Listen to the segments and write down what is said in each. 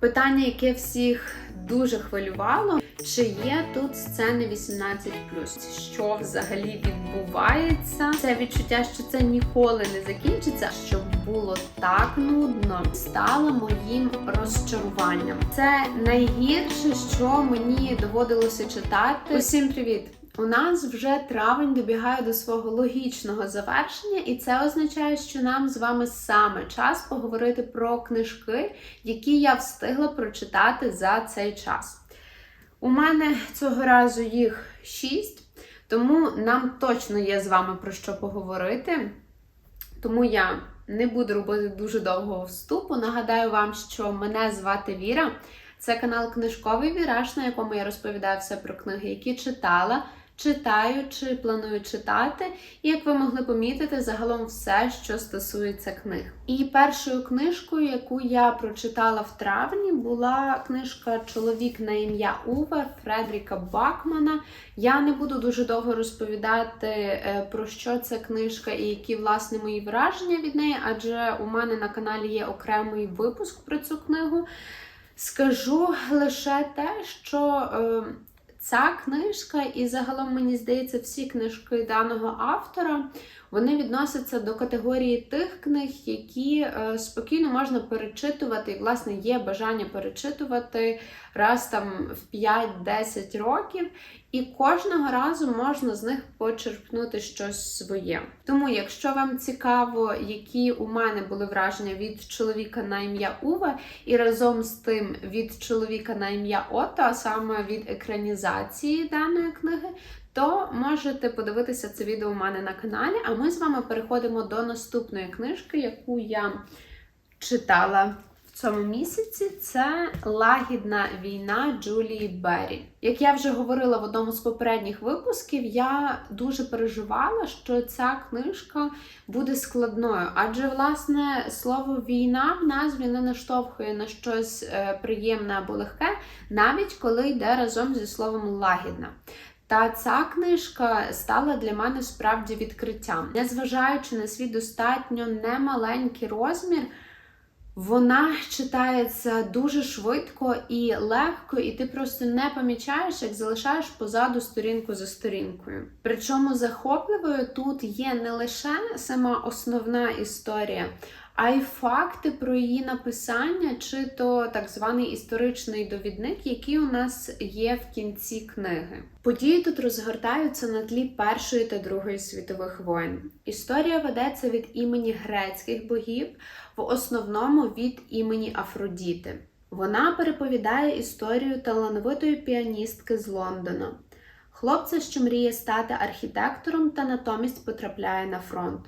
Питання, яке всіх дуже хвилювало, чи є тут сцени 18 Що взагалі відбувається? Це відчуття, що це ніколи не закінчиться. Щоб було так нудно, стало моїм розчаруванням. Це найгірше, що мені доводилося читати. Усім привіт! У нас вже травень добігає до свого логічного завершення, і це означає, що нам з вами саме час поговорити про книжки, які я встигла прочитати за цей час. У мене цього разу їх шість, тому нам точно є з вами про що поговорити. Тому я не буду робити дуже довгого вступу. Нагадаю вам, що мене звати Віра. Це канал Книжковий Віраж, на якому я розповідаю все про книги, які читала, читаю чи планую читати. І як ви могли помітити, загалом все, що стосується книг. І першою книжкою, яку я прочитала в травні, була книжка Чоловік на ім'я Уве Фредріка Бакмана. Я не буду дуже довго розповідати, е, про що ця книжка і які власне мої враження від неї, адже у мене на каналі є окремий випуск про цю книгу. Скажу лише те, що е, ця книжка, і загалом, мені здається, всі книжки даного автора вони відносяться до категорії тих книг, які е, спокійно можна перечитувати, і, власне, є бажання перечитувати раз там в 5-10 років, і кожного разу можна з них почерпнути щось своє. Тому, якщо вам цікаво, які у мене були враження від чоловіка на ім'я Уве, і разом з тим від чоловіка на ім'я Ото, а саме від екранізації даної книги, то можете подивитися це відео у мене на каналі. А ми з вами переходимо до наступної книжки, яку я читала в цьому місяці. Це Лагідна війна Джулії Беррі. Як я вже говорила в одному з попередніх випусків, я дуже переживала, що ця книжка буде складною, адже власне слово війна в назві не наштовхує на щось е, приємне або легке, навіть коли йде разом зі словом лагідна. Та ця книжка стала для мене справді відкриттям. Незважаючи на свій достатньо немаленький розмір, вона читається дуже швидко і легко, і ти просто не помічаєш, як залишаєш позаду сторінку за сторінкою. Причому захопливою тут є не лише сама основна історія, а й факти про її написання, чи то так званий історичний довідник, який у нас є в кінці книги. Події тут розгортаються на тлі Першої та Другої світових воєн. Історія ведеться від імені грецьких богів, в основному від імені Афродіти. Вона переповідає історію талановитої піаністки з Лондона, хлопця, що мріє стати архітектором та натомість потрапляє на фронт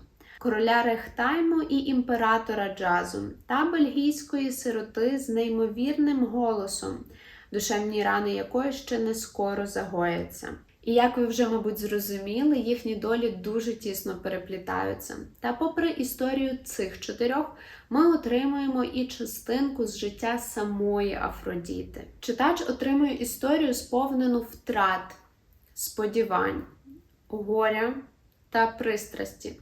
короля Рехтайму і імператора джазу та бельгійської сироти з неймовірним голосом, душевні рани якої ще не скоро загояться. І як ви вже, мабуть, зрозуміли, їхні долі дуже тісно переплітаються. Та, попри історію цих чотирьох, ми отримуємо і частинку з життя самої Афродіти. Читач отримує історію, сповнену втрат, сподівань, горя та пристрасті.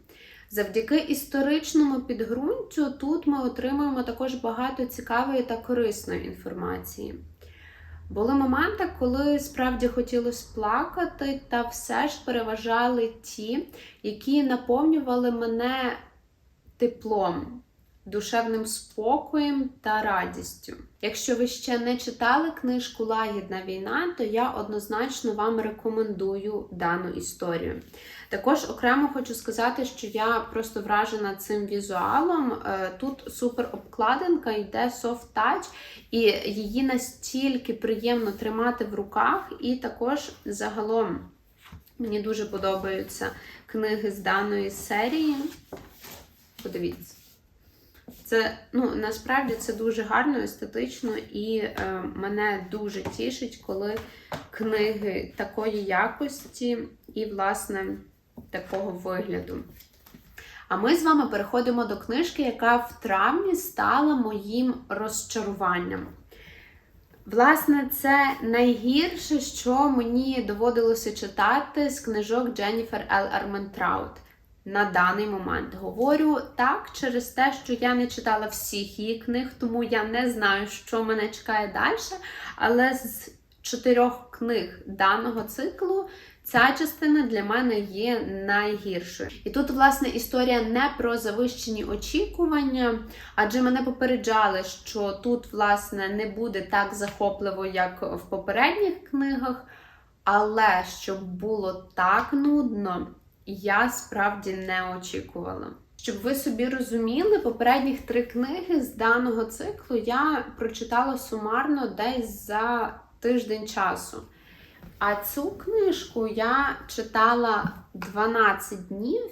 Завдяки історичному підґрунтю тут ми отримуємо також багато цікавої та корисної інформації. Були моменти, коли справді хотілося плакати, та все ж переважали ті, які наповнювали мене теплом, душевним спокоєм та радістю. Якщо ви ще не читали книжку Лагідна війна, то я однозначно вам рекомендую дану історію. Також окремо хочу сказати, що я просто вражена цим візуалом. Е, тут супер обкладинка, йде soft touch, і її настільки приємно тримати в руках, і також загалом мені дуже подобаються книги з даної серії. Подивіться. Це ну насправді це дуже гарно, естетично, і е, мене дуже тішить, коли книги такої якості і, власне, такого вигляду. А ми з вами переходимо до книжки, яка в травні стала моїм розчаруванням. Власне, це найгірше, що мені доводилося читати з книжок Дженніфер Л. Арментраут. На даний момент. Говорю так через те, що я не читала всіх її книг, тому я не знаю, що мене чекає далі. Але з чотирьох книг даного циклу. Ця частина для мене є найгіршою. І тут, власне, історія не про завищені очікування, адже мене попереджали, що тут, власне, не буде так захопливо, як в попередніх книгах. Але щоб було так нудно, я справді не очікувала. Щоб ви собі розуміли, попередніх три книги з даного циклу я прочитала сумарно десь за тиждень часу. А цю книжку я читала 12 днів,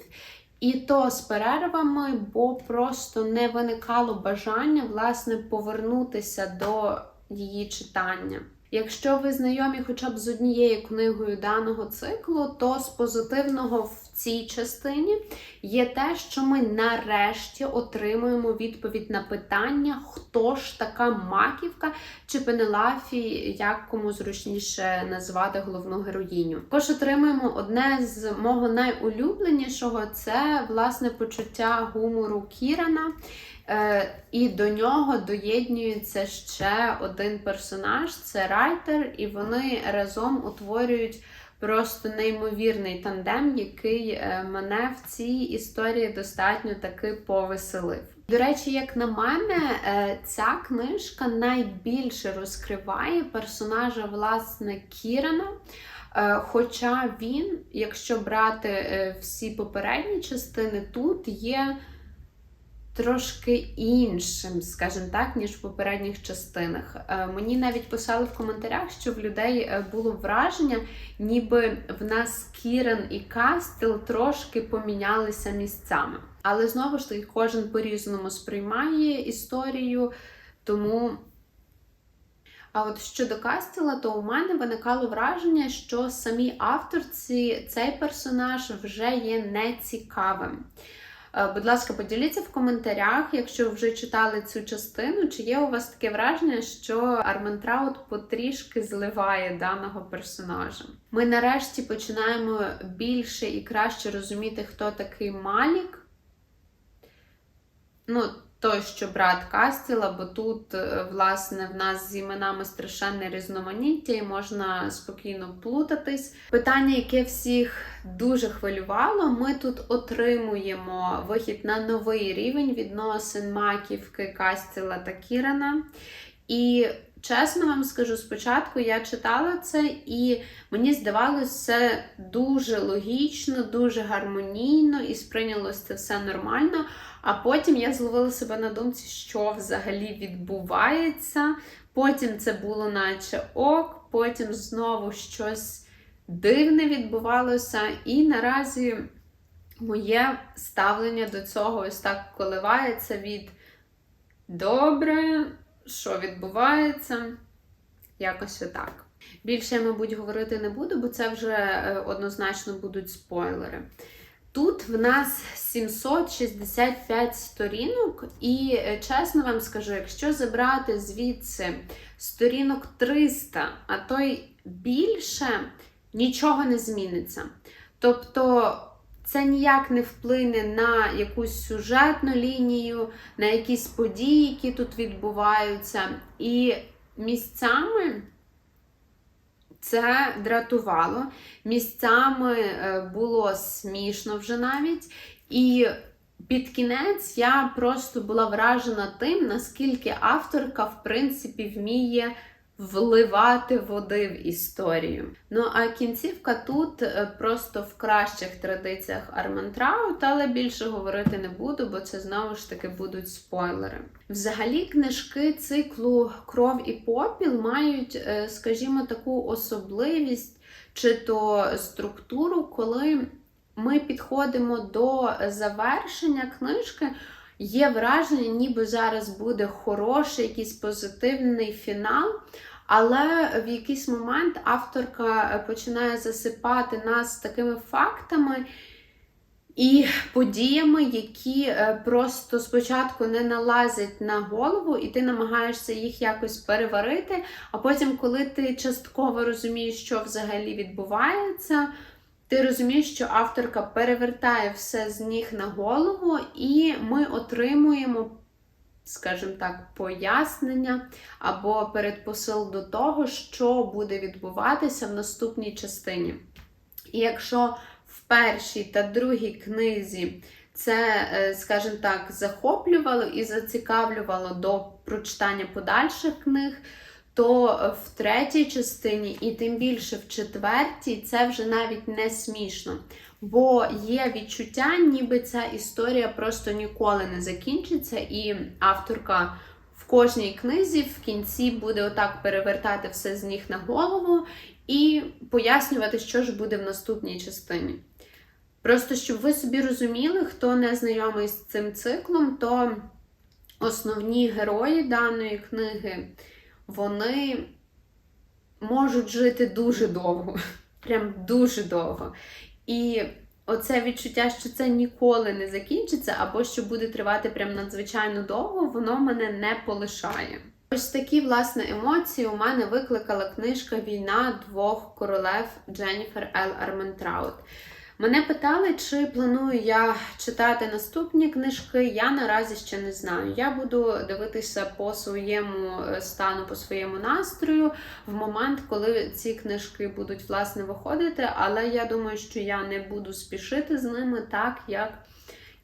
і то з перервами, бо просто не виникало бажання власне повернутися до її читання. Якщо ви знайомі хоча б з однією книгою даного циклу, то з позитивного в цій частині є те, що ми нарешті отримуємо відповідь на питання, хто ж така маківка чи Пенелафі, як кому зручніше назвати головну героїню. Також отримуємо одне з мого найулюбленішого це власне почуття гумору Кірана. Е, І до нього доєднюється ще один персонаж це Райтер, і вони разом утворюють просто неймовірний тандем, який е, мене в цій історії достатньо таки повеселив. До речі, як на мене, е, ця книжка найбільше розкриває персонажа власне Кірана. Е, Хоча він, якщо брати всі попередні частини, тут є трошки іншим, скажімо так, ніж в попередніх частинах. Е, Мені навіть писали в коментарях, що в людей е, було враження, ніби в нас Кірен і Кастел трошки помінялися місцями. Але знову ж таки, кожен по-різному сприймає історію, тому. А от щодо Кастела, то у мене виникало враження, що самій авторці цей персонаж вже є нецікавим. Е, Будь ласка, поділіться в коментарях, якщо вже читали цю частину, чи є у вас таке враження, що Армен Траут потрішки зливає даного персонажа. Ми нарешті починаємо більше і краще розуміти, хто такий Малік. Ну, той, що брат Кастіла, бо тут, е, власне, в нас з іменами страшенне різноманіття і можна спокійно плутатись. Питання, яке всіх дуже хвилювало, ми тут отримуємо вихід на новий рівень відносин Маківки, Кастіла та Кірана. І чесно вам скажу, спочатку я читала це, і мені здавалося це дуже логічно, дуже гармонійно і сприйнялося це все нормально. А потім я зловила себе на думці, що взагалі відбувається. Потім це було наче ок, потім знову щось дивне відбувалося. І наразі моє ставлення до цього ось так коливається від добре, що відбувається, якось отак. Більше я, мабуть, говорити не буду, бо це вже е, однозначно будуть спойлери. Тут в нас 765 сторінок, і е, чесно вам скажу, якщо забрати звідси сторінок 300, а то й більше, нічого не зміниться. Тобто це ніяк не вплине на якусь сюжетну лінію, на якісь події, які тут відбуваються. І місцями. Це дратувало. Місцями е, було смішно вже навіть. І під кінець я просто була вражена тим, наскільки авторка, в принципі, вміє вливати води в історію. Ну, а кінцівка тут е, просто в кращих традиціях Армантраут, але більше говорити не буду, бо це знову ж таки будуть спойлери. Взагалі, книжки циклу Кров і попіл мають, е, скажімо, таку особливість чи то структуру, коли ми підходимо до завершення книжки. Є враження, ніби зараз буде хороший, якийсь позитивний фінал, але в якийсь момент авторка починає засипати нас такими фактами і подіями, які е, просто спочатку не налазять на голову, і ти намагаєшся їх якось переварити. А потім, коли ти частково розумієш, що взагалі відбувається, Ти розумієш, що авторка перевертає все з ніг на голову, і ми отримуємо, скажімо так, пояснення або передпосил до того, що буде відбуватися в наступній частині. І якщо в першій та другій книзі це, е, скажімо так, захоплювало і зацікавлювало до прочитання подальших книг, то в третій частині, і тим більше в четвертій, це вже навіть не смішно. Бо є відчуття, ніби ця історія просто ніколи не закінчиться, і авторка в кожній книзі в кінці буде отак перевертати все з ніг на голову і пояснювати, що ж буде в наступній частині. Просто щоб ви собі розуміли, хто не знайомий з цим циклом, то основні герої даної книги вони можуть жити дуже довго, прям дуже довго. І оце відчуття, що це ніколи не закінчиться, або що буде тривати прям надзвичайно довго, воно мене не полишає. Ось такі власне емоції у мене викликала книжка Війна двох королев Дженніфер Ел Арментраут. Мене питали, чи планую я читати наступні книжки. Я наразі ще не знаю. Я буду дивитися по своєму е, стану, по своєму настрою в момент, коли ці книжки будуть власне виходити. Але я думаю, що я не буду спішити з ними так, як.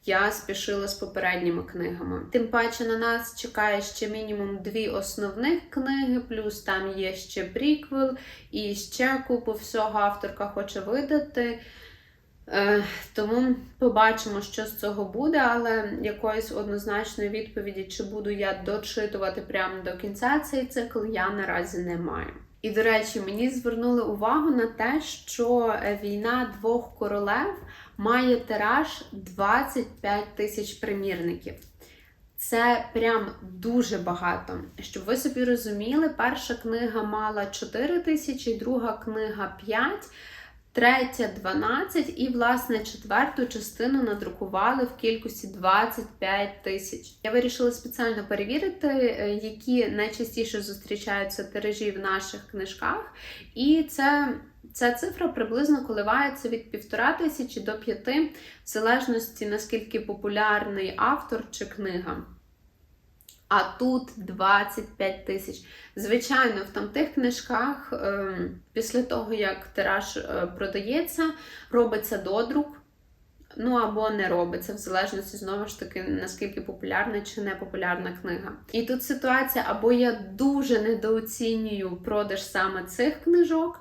Я спішила з попередніми книгами. Тим паче на нас чекає ще мінімум дві основних книги, плюс там є ще приквел, і ще купу всього авторка хоче видати. Е, Тому побачимо, що з цього буде, але якоїсь однозначної відповіді, чи буду я дочитувати прямо до кінця цей цикл, я наразі не маю. І, до речі, мені звернули увагу на те, що війна двох королев має тираж 25 тисяч примірників. Це прям дуже багато. Щоб ви собі розуміли, перша книга мала 4 тисячі, друга книга 5 третя 12 і, власне, четверту частину надрукували в кількості 25 тисяч. Я вирішила спеціально перевірити, е, які найчастіше зустрічаються тиражі в наших книжках. І це. Ця цифра приблизно коливається від півтора тисячі до п'яти, в залежності наскільки популярний автор чи книга. А тут 25 тисяч. Звичайно, в там тих книжках, е, після того, як тираж е, продається, робиться додрук. Ну або не робиться, в залежності, знову ж таки, наскільки популярна чи не популярна книга. І тут ситуація, або я дуже недооцінюю продаж саме цих книжок,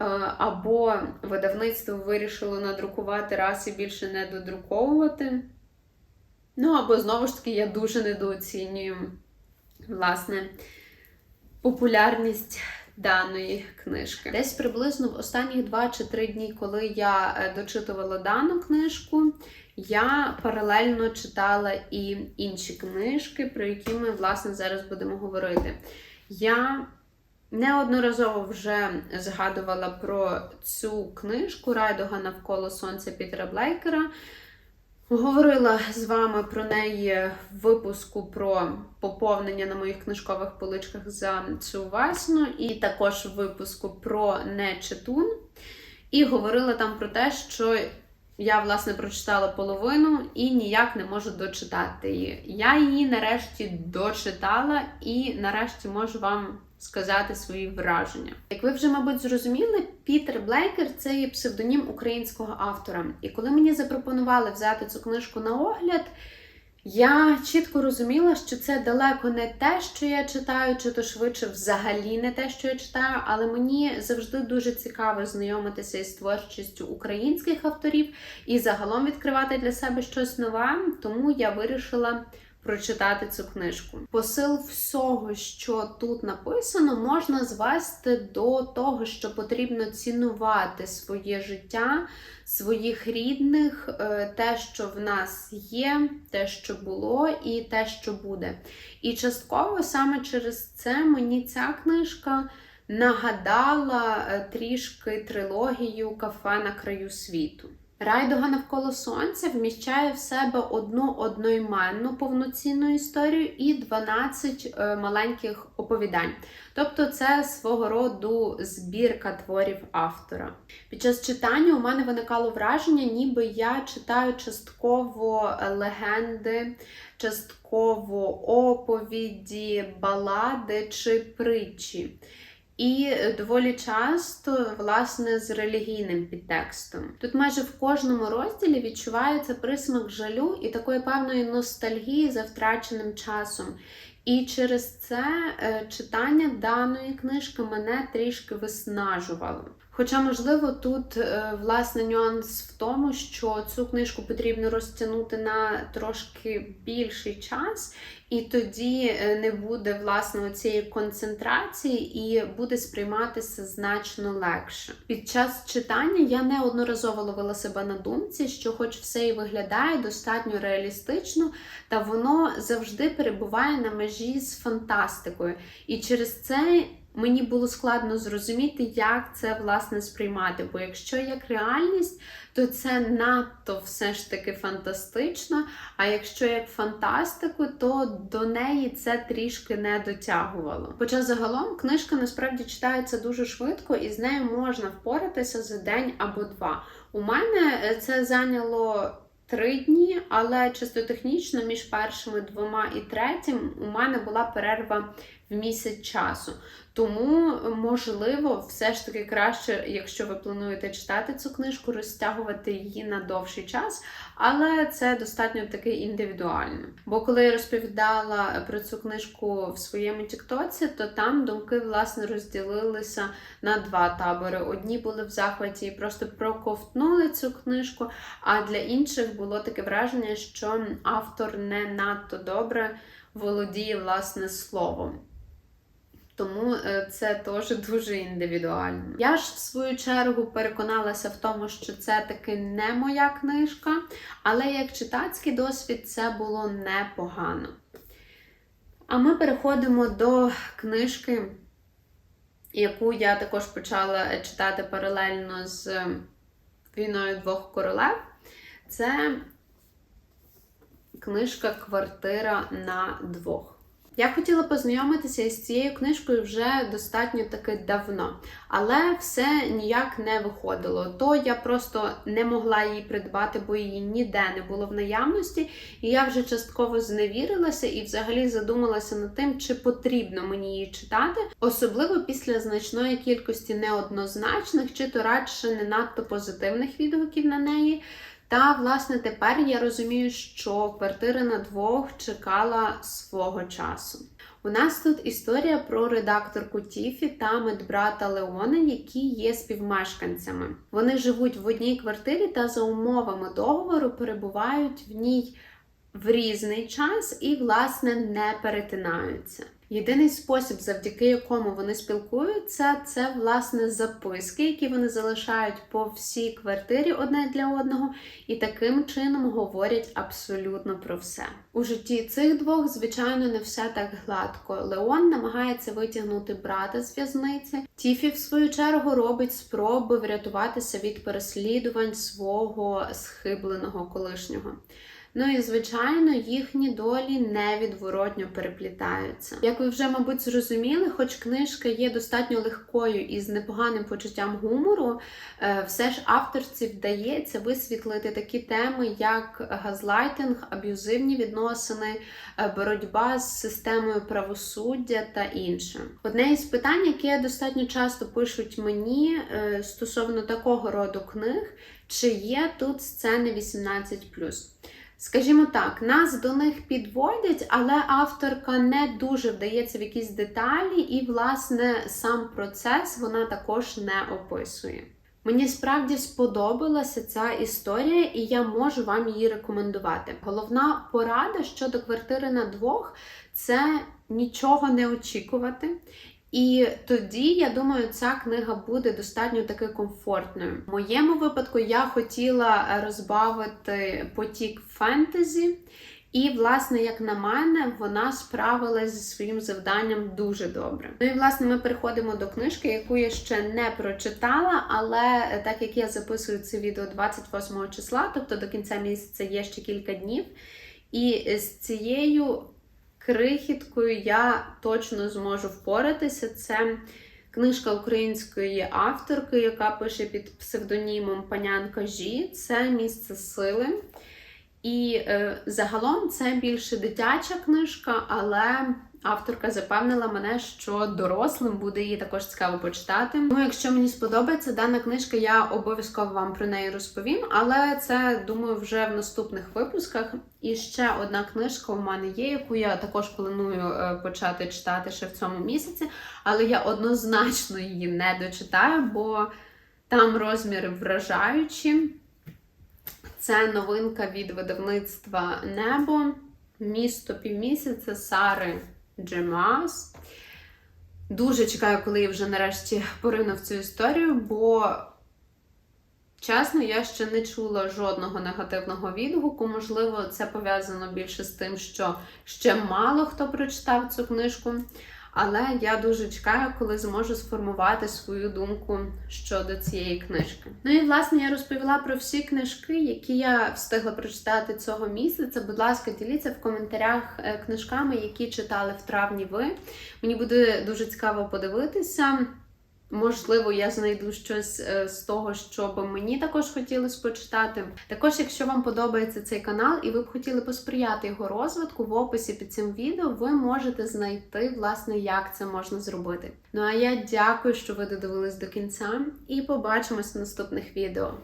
е, або видавництво вирішило надрукувати раз і більше не додруковувати. Ну, або знову ж таки, я дуже недооцінюю, власне, популярність даної книжки. Десь приблизно в останні 2 чи 3 дні, коли я е, дочитувала дану книжку, я паралельно читала і інші книжки, про які ми, власне, зараз будемо говорити. Я неодноразово вже згадувала про цю книжку Райдога навколо Сонця Пітера Блейкера. Говорила з вами про неї в випуску про поповнення на моїх книжкових поличках за цю весну, і також в випуску про нечитун. І говорила там про те, що я, власне, прочитала половину і ніяк не можу дочитати її. Я її нарешті дочитала і нарешті можу вам сказати свої враження. Як ви вже, мабуть, зрозуміли, Пітер Блейкер це є псевдонім українського автора. І коли мені запропонували взяти цю книжку на огляд, я чітко розуміла, що це далеко не те, що я читаю, чи то швидше взагалі не те, що я читаю, але мені завжди дуже цікаво знайомитися із творчістю українських авторів і загалом відкривати для себе щось нове, тому я вирішила прочитати цю книжку. Посил всього, що тут написано, можна звести до того, що потрібно цінувати своє життя, своїх рідних, е, те, що в нас є, те, що було, і те, що буде. І частково саме через це мені ця книжка. Нагадала е, трішки трилогію Кафе на краю світу. Райдуга навколо сонця вміщає в себе одну одноіменну повноцінну історію і 12 е, маленьких оповідань. Тобто це свого роду збірка творів автора. Під час читання у мене виникало враження, ніби я читаю частково легенди, частково оповіді, балади чи притчі. І доволі часто, власне, з релігійним підтекстом. Тут майже в кожному розділі відчувається присмак жалю і такої певної ностальгії за втраченим часом. І через це е, читання даної книжки мене трішки виснажувало. Хоча, можливо, тут е, власне нюанс в тому, що цю книжку потрібно розтягнути на трошки більший час, і тоді е, не буде власне цієї концентрації і буде сприйматися значно легше. Під час читання я неодноразово ловила себе на думці, що, хоч все і виглядає достатньо реалістично, та воно завжди перебуває на межі з фантастикою. І через це мені було складно зрозуміти, як це власне сприймати. Бо якщо як реальність, то це надто все ж таки фантастично. А якщо як фантастику, то до неї це трішки не дотягувало. Хоча загалом книжка насправді читається дуже швидко, і з нею можна впоратися за день або два. У мене е, це зайняло. Три дні, але чисто технічно між першими двома і третім у мене була перерва в місяць часу. Тому, можливо, все ж таки краще, якщо ви плануєте читати цю книжку, розтягувати її на довший час, але це достатньо таки індивідуально. Бо коли я розповідала про цю книжку в своєму Тіктоці, то там думки власне розділилися на два табори. Одні були в захваті і просто проковтнули цю книжку, а для інших було таке враження, що автор не надто добре володіє власне словом. Тому е, це теж дуже індивідуально. Я ж в свою чергу переконалася в тому, що це таки не моя книжка, але як читацький досвід це було непогано. А ми переходимо до книжки, яку я також почала читати паралельно з Війною двох королев. Це книжка Квартира на двох. Я хотіла познайомитися із цією книжкою вже достатньо таки давно, але все ніяк не виходило. То я просто не могла її придбати, бо її ніде не було в наявності, і я вже частково зневірилася і взагалі задумалася над тим, чи потрібно мені її читати, особливо після значної кількості неоднозначних, чи то радше не надто позитивних відгуків на неї. Та, власне, тепер я розумію, що квартира на двох чекала свого часу. У нас тут історія про редакторку Тіфі та медбрата Леона, які є співмешканцями. Вони живуть в одній квартирі та за умовами договору перебувають в ній в різний час і, власне, не перетинаються. Єдиний спосіб, завдяки якому вони спілкуються, це власне записки, які вони залишають по всій квартирі одне для одного, і таким чином говорять абсолютно про все. У житті цих двох, звичайно, не все так гладко. Леон намагається витягнути брата з в'язниці. Тіфі, в свою чергу, робить спроби врятуватися від переслідувань свого схибленого колишнього. Ну і, звичайно, їхні долі невідворотньо переплітаються. Як ви вже, мабуть, зрозуміли, хоч книжка є достатньо легкою і з непоганим почуттям гумору, е, все ж авторці вдається висвітлити такі теми, як газлайтинг, аб'юзивні відносини, е, боротьба з системою правосуддя та інше. Одне із питань, яке достатньо часто пишуть мені е, стосовно такого роду книг, чи є тут сцени 18+. Скажімо так, нас до них підводять, але авторка не дуже вдається в якісь деталі, і, власне, сам процес вона також не описує. Мені справді сподобалася ця історія, і я можу вам її рекомендувати. Головна порада щодо квартири на двох це нічого не очікувати. І тоді, я думаю, ця книга буде достатньо таки комфортною. В моєму випадку я хотіла розбавити потік фентезі. І, власне, як на мене, вона справилась зі своїм завданням дуже добре. Ну і власне ми переходимо до книжки, яку я ще не прочитала, але е, так як я записую це відео 28 числа, тобто до кінця місяця є ще кілька днів. І з цією крихіткою я точно зможу впоратися. Це книжка української авторки, яка пише під псевдонімом Панянка Жі. Це місце сили. І е, загалом це більше дитяча книжка, але авторка запевнила мене, що дорослим буде її також цікаво почитати. Ну, якщо мені сподобається дана книжка, я обов'язково вам про неї розповім. Але це думаю вже в наступних випусках. І ще одна книжка у мене є, яку я також планую е, почати читати ще в цьому місяці, але я однозначно її не дочитаю, бо там розміри вражаючі. Це новинка від видавництва Небо, місто півмісяця Сари Джемас. Дуже чекаю, коли я вже нарешті порину в цю історію, бо, чесно, я ще не чула жодного негативного відгуку. Можливо, це пов'язано більше з тим, що ще мало хто прочитав цю книжку. Але я дуже чекаю, коли зможу сформувати свою думку щодо цієї книжки. Ну і власне я розповіла про всі книжки, які я встигла прочитати цього місяця. Будь ласка, діліться в коментарях е, книжками, які читали в травні ви. Мені буде дуже цікаво подивитися. Можливо, я знайду щось е, з того, що би мені також хотілося почитати. Також, якщо вам подобається цей канал і ви б хотіли посприяти його розвитку, в описі під цим відео ви можете знайти, власне, як це можна зробити. Ну а я дякую, що ви додивились до кінця, і побачимось в наступних відео.